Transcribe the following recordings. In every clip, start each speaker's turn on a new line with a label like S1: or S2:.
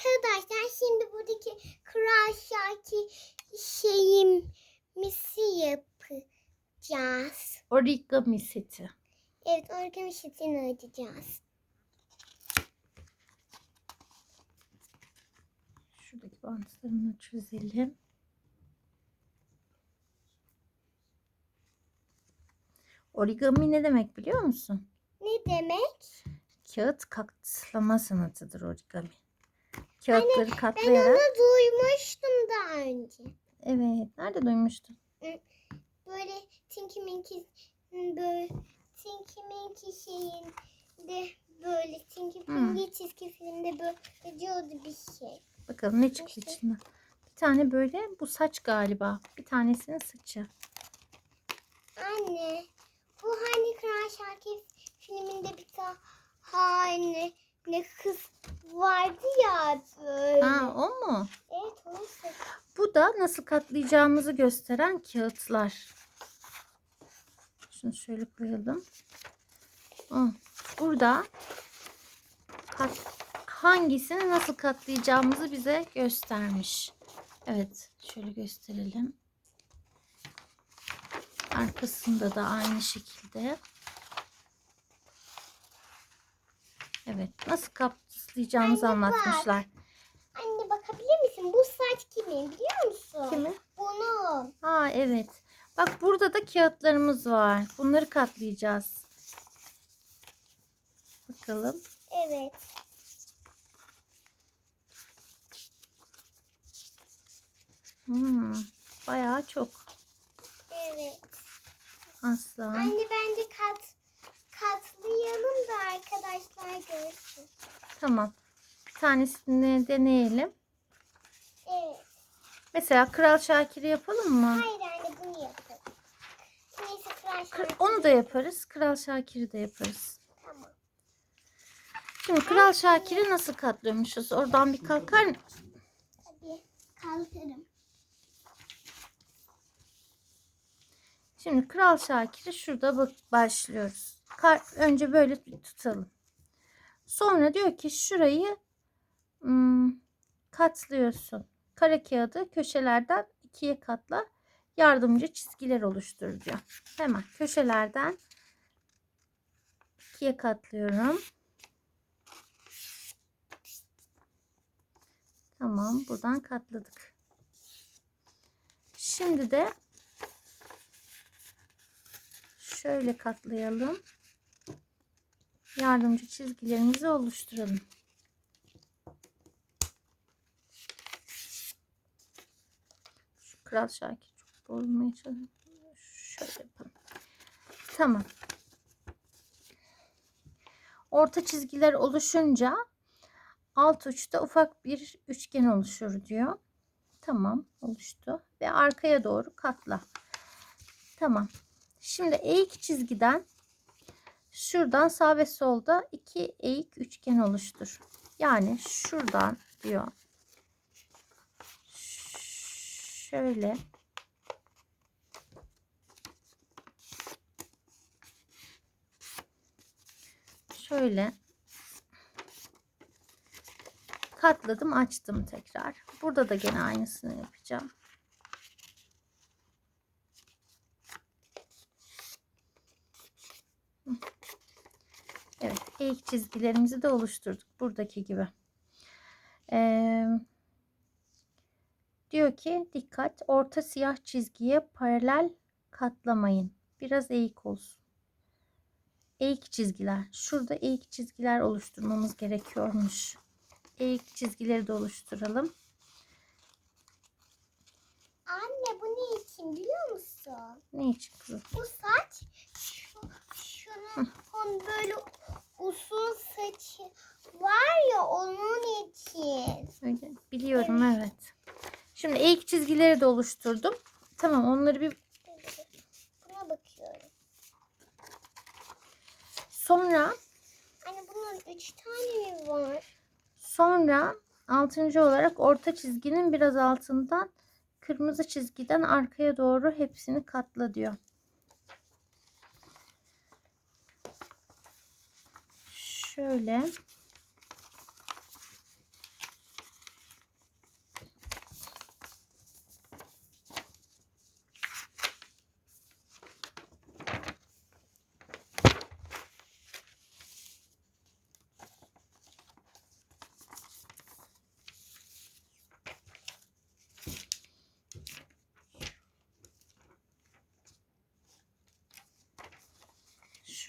S1: Arkadaşlar şimdi buradaki Kral Şakir şeyimizi yapacağız.
S2: Origami seti.
S1: Evet origami setini açacağız.
S2: Şuradaki bantlarını çözelim. Origami ne demek biliyor musun?
S1: Ne demek?
S2: Kağıt katlama sanatıdır origami. Kağıtları
S1: Ben
S2: katlayarak.
S1: onu duymuştum daha önce.
S2: Evet. Nerede duymuştun?
S1: Böyle Tinky Minky böyle Tinky Minky şeyinde böyle Tinky
S2: Hmm.
S1: Minky çizgi filmde böyle diyordu bir şey.
S2: Bakalım ne çıktı
S1: İşte.
S2: içinden. Bir tane böyle bu saç galiba. Bir tanesinin saçı.
S1: Anne bu hani Kral Şakir filminde bir tane ne kız vardı ya böyle.
S2: Ha o mu?
S1: Evet onu
S2: Bu da nasıl katlayacağımızı gösteren kağıtlar. Şunu şöyle koyalım. Burada kat, hangisini nasıl katlayacağımızı bize göstermiş. Evet, şöyle gösterelim. Arkasında da aynı şekilde. Evet, nasıl katlayacağımızı
S1: Anne bak.
S2: anlatmışlar.
S1: Anne bakabilir misin? Bu saç kimin biliyor musun?
S2: Kimin?
S1: Bunun.
S2: Aa evet. Bak burada da kağıtlarımız var. Bunları katlayacağız. Bakalım.
S1: Evet.
S2: Hmm, bayağı çok.
S1: Evet.
S2: Aslan.
S1: Anne bence kat katlayalım da arkadaşlar görsün.
S2: Tamam. Bir tanesini deneyelim.
S1: Evet.
S2: Mesela Kral Şakir'i yapalım mı?
S1: Hayır anne bunu yapalım. Neyse Kral Şakir.
S2: Onu da yaparız. Kral Şakir'i de yaparız.
S1: Tamam.
S2: Şimdi Kral Şakir'i nasıl katlıyormuşuz? Oradan bir kalkar mı?
S1: Tabii kalkarım.
S2: Şimdi Kral Şakir'i şurada bak başlıyoruz. Önce böyle tutalım. Sonra diyor ki şurayı hmm, katlıyorsun. Kare kağıdı köşelerden ikiye katla. Yardımcı çizgiler oluştur diyor. Hemen köşelerden ikiye katlıyorum. Tamam buradan katladık. Şimdi de şöyle katlayalım. Yardımcı çizgilerimizi oluşturalım. Şu Kral Şakir çok bozmaya çalışıyorum. Şöyle yapalım. Tamam. Orta çizgiler oluşunca alt uçta ufak bir üçgen oluşur diyor. Tamam oluştu. Ve arkaya doğru katla. Tamam. Şimdi eğik çizgiden şuradan sağ ve solda iki eğik üçgen oluştur. Yani şuradan diyor. Şöyle. Şöyle. Katladım açtım tekrar. Burada da gene aynısını yapacağım. Eğik çizgilerimizi de oluşturduk. Buradaki gibi. Ee, diyor ki dikkat orta siyah çizgiye paralel katlamayın. Biraz eğik olsun. Eğik çizgiler. Şurada eğik çizgiler oluşturmamız gerekiyormuş. Eğik çizgileri de oluşturalım.
S1: Anne bu ne için biliyor musun?
S2: Ne için kızım?
S1: Bu saç şu, onun böyle uzun saçı var ya onun için.
S2: Öyle, biliyorum evet. Şimdi eğik çizgileri de oluşturdum. Tamam onları bir
S1: Buna bakıyorum.
S2: sonra
S1: Anne bunun üç tane mi var?
S2: Sonra altıncı olarak orta çizginin biraz altından kırmızı çizgiden arkaya doğru hepsini katla diyor. Şöyle.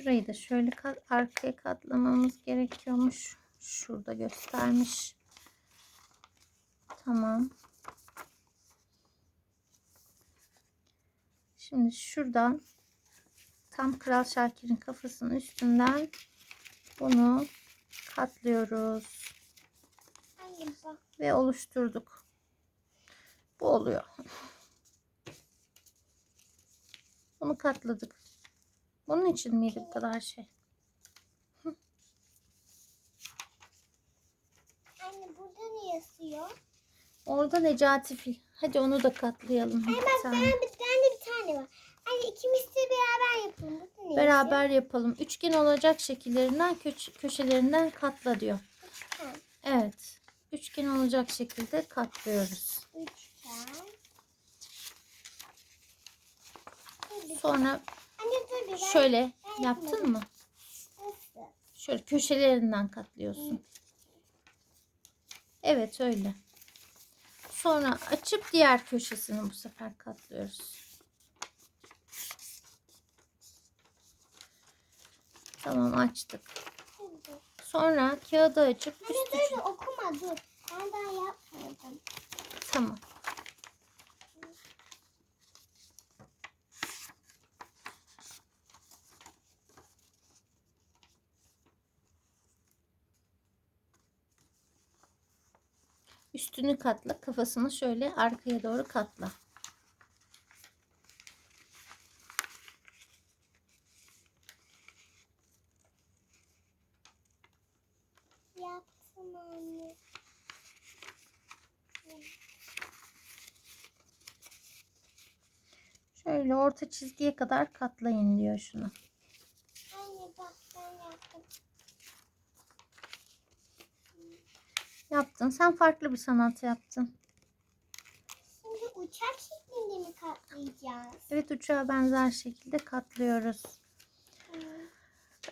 S2: Şurayı da şöyle kat- arkaya katlamamız gerekiyormuş. Şurada göstermiş. Tamam. Şimdi şuradan tam Kral Şakir'in kafasının üstünden bunu katlıyoruz ve oluşturduk. Bu oluyor. Bunu katladık. Bunun için miydi bu kadar şey?
S1: Anne burada ne yazıyor?
S2: Orada Necati Fil. Hadi onu da katlayalım.
S1: Anne bak ben bir tane de bir tane var. Anne ikimiz de beraber yapalım. Burada ne
S2: Beraber yapalım. Üçgen olacak şekillerinden köş- köşelerinden katla diyor.
S1: yazıyor? Üçgen.
S2: Evet. Üçgen olacak şekilde katlıyoruz.
S1: Üçgen.
S2: Sonra şöyle yaptın mı? Şöyle köşelerinden katlıyorsun. Evet öyle. Sonra açıp diğer köşesini bu sefer katlıyoruz. Tamam açtık.
S1: Dur, dur.
S2: Sonra kağıdı açıp üst
S1: dur
S2: üç-
S1: bir okuma dur. Ben daha yapmadım.
S2: Tamam. Üstünü katla, kafasını şöyle arkaya doğru katla.
S1: Yaptım anne.
S2: Şöyle orta çizgiye kadar katlayın diyor şunu.
S1: Anne bak ben yaptım.
S2: Yaptın. Sen farklı bir sanat yaptın.
S1: Şimdi uçak şeklinde mi katlayacağız?
S2: Evet uçağa benzer şekilde katlıyoruz.
S1: Hmm.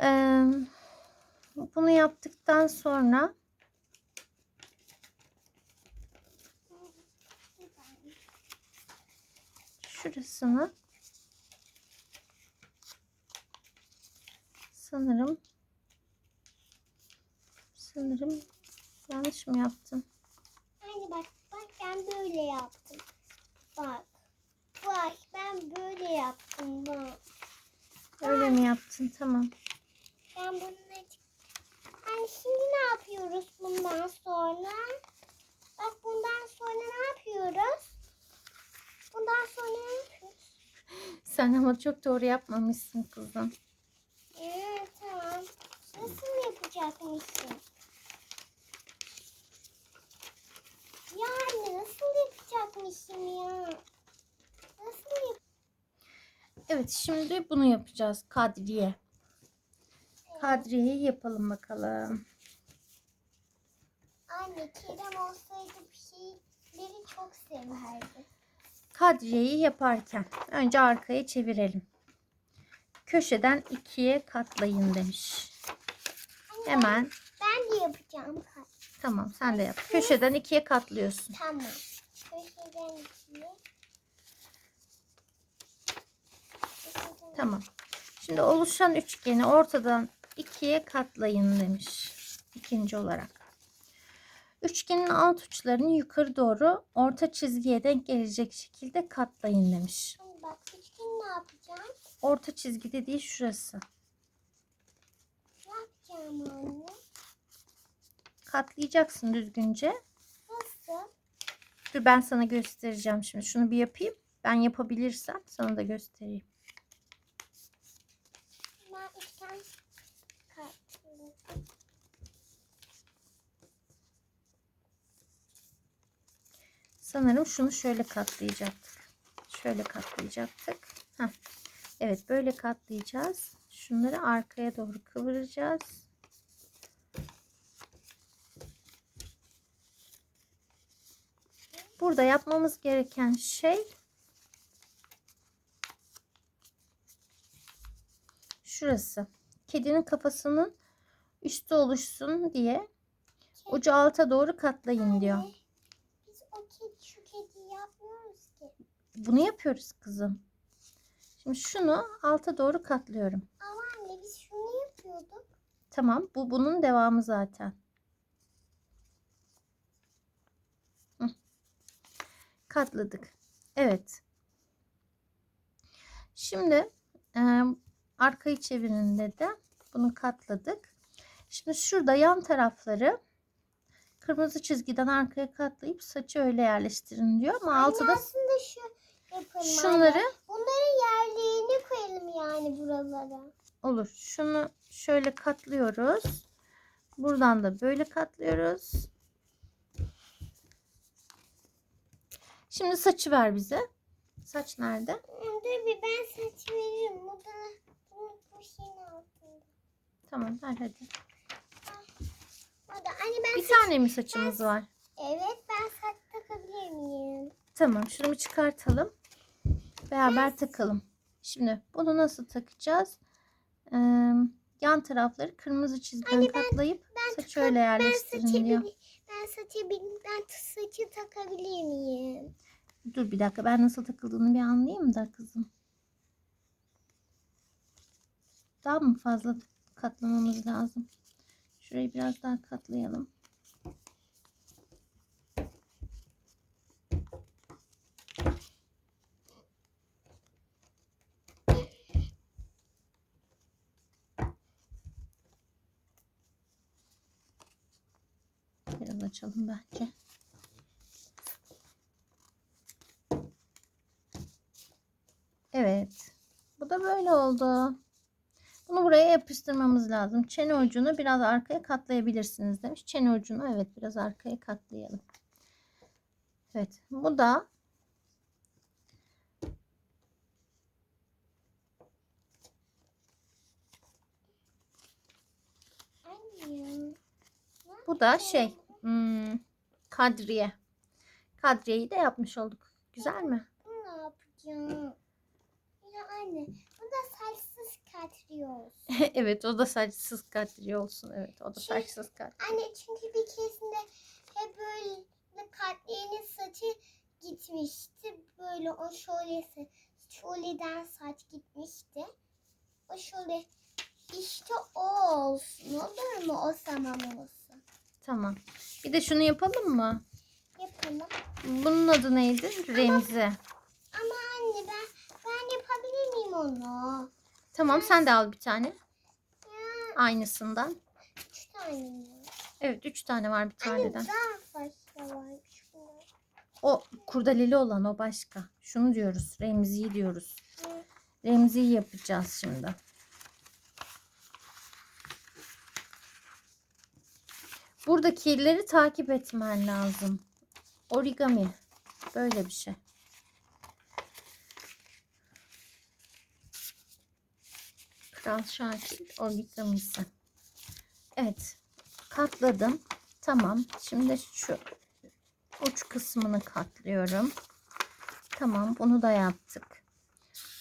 S2: Ee, bunu yaptıktan sonra şurasını sanırım sanırım yanlış mı yaptım?
S1: Anne bak bak ben böyle yaptım. Bak. Bak ben böyle yaptım bak.
S2: Öyle mi yaptın? Tamam.
S1: Ben bunları Anne şimdi ne yapıyoruz bundan sonra? Bak bundan sonra ne yapıyoruz? Bundan sonra ne yapıyoruz?
S2: Sen ama çok doğru yapmamışsın kızım.
S1: Evet tamam. Nasıl yapacakmışsın? Ya anne nasıl yapacakmışım ya? Nasıl yap?
S2: Evet şimdi bunu yapacağız. Kadriye. Kadriyeyi yapalım bakalım.
S1: Anne Kerem olsaydı bir şeyleri çok severdi.
S2: Kadriyeyi yaparken önce arkayı çevirelim. Köşeden ikiye katlayın demiş.
S1: Anne,
S2: Hemen
S1: Ben de yapacağım.
S2: Tamam sen de yap. Köşeden ikiye katlıyorsun.
S1: Tamam. Köşeden ikiye.
S2: Tamam. Şimdi oluşan üçgeni ortadan ikiye katlayın demiş. İkinci olarak. Üçgenin alt uçlarını yukarı doğru orta çizgiye denk gelecek şekilde katlayın demiş.
S1: Bak üçgen ne yapacağım?
S2: Orta çizgi dediği şurası.
S1: Ne yapacağım anne?
S2: Katlayacaksın düzgünce.
S1: Nasıl?
S2: Dur ben sana göstereceğim şimdi. Şunu bir yapayım. Ben yapabilirsem sana da göstereyim.
S1: Ben.
S2: Sanırım şunu şöyle katlayacaktık. Şöyle katlayacaktık. Heh. Evet böyle katlayacağız. Şunları arkaya doğru kıvıracağız. Burada yapmamız gereken şey şurası. Kedinin kafasının üstü oluşsun diye ucu alta doğru katlayın diyor.
S1: Biz o kedi şu kediyi yapmıyoruz ki.
S2: Bunu yapıyoruz kızım. Şimdi şunu alta doğru katlıyorum.
S1: Ama anne biz şunu yapıyorduk.
S2: Tamam bu bunun devamı zaten. Katladık. Evet. Şimdi e, arkayı çevirinde de bunu katladık. Şimdi şurada yan tarafları kırmızı çizgiden arkaya katlayıp saçı öyle yerleştirin diyor ama altı
S1: Anne
S2: da
S1: aslında şu yapalım.
S2: şunları
S1: Anne. Bunların yerlerine koyalım yani buralara.
S2: olur. Şunu şöyle katlıyoruz. Buradan da böyle katlıyoruz. Şimdi saçı ver bize. Saç nerede?
S1: Dur bir ben saç veririm. Bu da bu, şeyin altında.
S2: Tamam ver hadi.
S1: O da anne ben
S2: Bir
S1: saç...
S2: tane mi saçımız var?
S1: Evet ben saç takabilir miyim?
S2: Tamam şunu bir çıkartalım. Beraber takalım. Şimdi bunu nasıl takacağız? Ee, yan tarafları kırmızı çizgiden katlayıp saçı öyle
S1: Ben
S2: yerleştirin
S1: saçı
S2: diyor.
S1: bil- ben saçı ben saçı takabilir miyim?
S2: Dur bir dakika ben nasıl takıldığını bir anlayayım da kızım. Daha mı fazla katlamamız lazım? Şurayı biraz daha katlayalım. Biraz açalım bence. Evet. Bu da böyle oldu. Bunu buraya yapıştırmamız lazım. Çene ucunu biraz arkaya katlayabilirsiniz demiş. Çene ucunu evet biraz arkaya katlayalım. Evet. Bu da bu da şey hmm, kadriye. Kadriyeyi de yapmış olduk. Güzel mi?
S1: Bu ne yapacağım? Ya anne bu da saçsız katrıyoruz.
S2: evet o da saçsız kadriye olsun. Evet o da
S1: Şey-
S2: saçsız kadriye.
S1: Anne çünkü bir keresinde hep böyle Katriye'nin saçı gitmişti. Böyle o şölesi, şöleden saç gitmişti. O şöyle işte o olsun olur mu? O zaman olsun.
S2: Tamam. Bir de şunu yapalım mı?
S1: Yapalım.
S2: Bunun adı neydi? Remzi.
S1: Ama anne ben ben yapabilir miyim onu?
S2: Tamam sen de al bir tane.
S1: Ya
S2: Aynısından.
S1: üç tane mi?
S2: Evet üç tane var bir
S1: Anne
S2: taneden.
S1: daha başka varmış bunlar.
S2: O kurdeleli olan o başka. Şunu diyoruz. Remzi'yi diyoruz. Remzi'yi yapacağız şimdi. Buradakileri takip etmen lazım. Origami. Böyle bir şey. Kral Şakir origamisi. Evet. Katladım. Tamam. Şimdi şu uç kısmını katlıyorum. Tamam. Bunu da yaptık.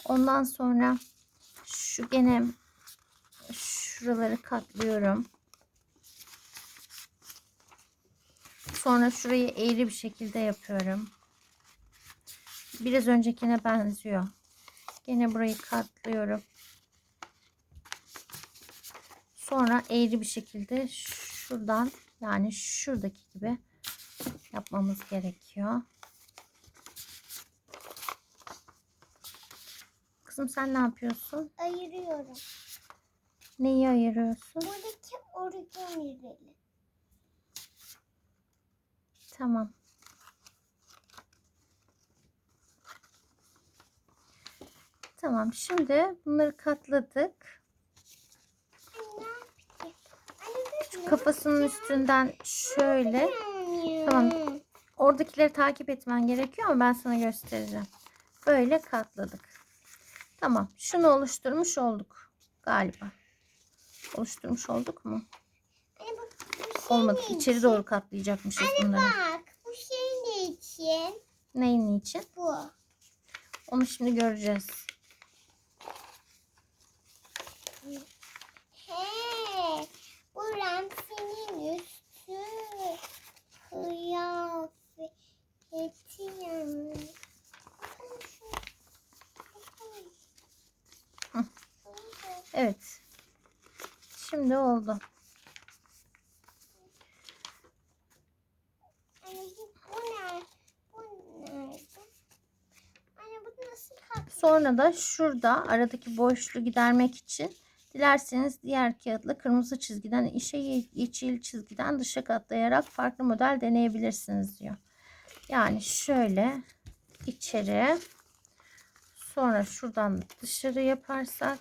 S2: Ondan sonra şu gene şuraları katlıyorum. Sonra şurayı eğri bir şekilde yapıyorum. Biraz öncekine benziyor. Gene burayı katlıyorum. Sonra eğri bir şekilde şuradan yani şuradaki gibi yapmamız gerekiyor. Kızım sen ne yapıyorsun?
S1: Ayırıyorum.
S2: Neyi ayırıyorsun?
S1: Buradaki origamileri.
S2: Tamam. Tamam. Şimdi bunları katladık.
S1: Dur.
S2: Kafasının üstünden şöyle. Tamam. Oradakileri takip etmen gerekiyor ama ben sana göstereceğim. Böyle katladık. Tamam. Şunu oluşturmuş olduk galiba. Oluşturmuş olduk mu?
S1: Şey
S2: Olmadı. İçeri doğru katlayacakmışız bunları.
S1: Bak bu şey ne için?
S2: Neyin için?
S1: Bu.
S2: Onu şimdi göreceğiz.
S1: He. Bu Ramsey'nin üstü. Kıyafeti yani. Şu-.
S2: Hı. Evet. Şimdi oldu.
S1: Anne bu, bu ne? Bu nerede? Anne bu nasıl kalktı?
S2: Sonra da şurada aradaki boşluğu gidermek için dilerseniz diğer kağıtla kırmızı çizgiden işe yeşil çizgiden dışa katlayarak farklı model deneyebilirsiniz diyor. Yani şöyle içeri sonra şuradan dışarı yaparsak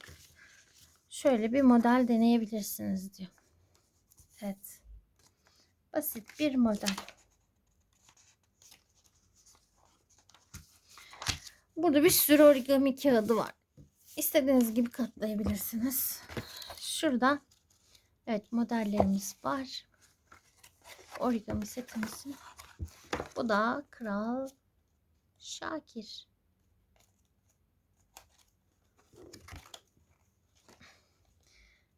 S2: şöyle bir model deneyebilirsiniz diyor. Evet. Basit bir model. Burada bir sürü origami kağıdı var. İstediğiniz gibi katlayabilirsiniz. Şurada evet modellerimiz var. Origami setimizin. Bu da Kral Şakir.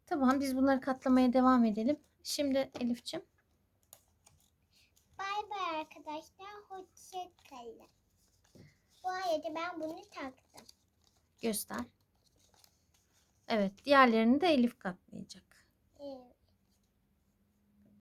S2: Tamam biz bunları katlamaya devam edelim. Şimdi Elif'ciğim
S1: Bay bay arkadaşlar. Hoşça kalın. Bu arada ben bunu taktım.
S2: göster. Evet diğerlerini de Elif katlayacak.
S1: Evet.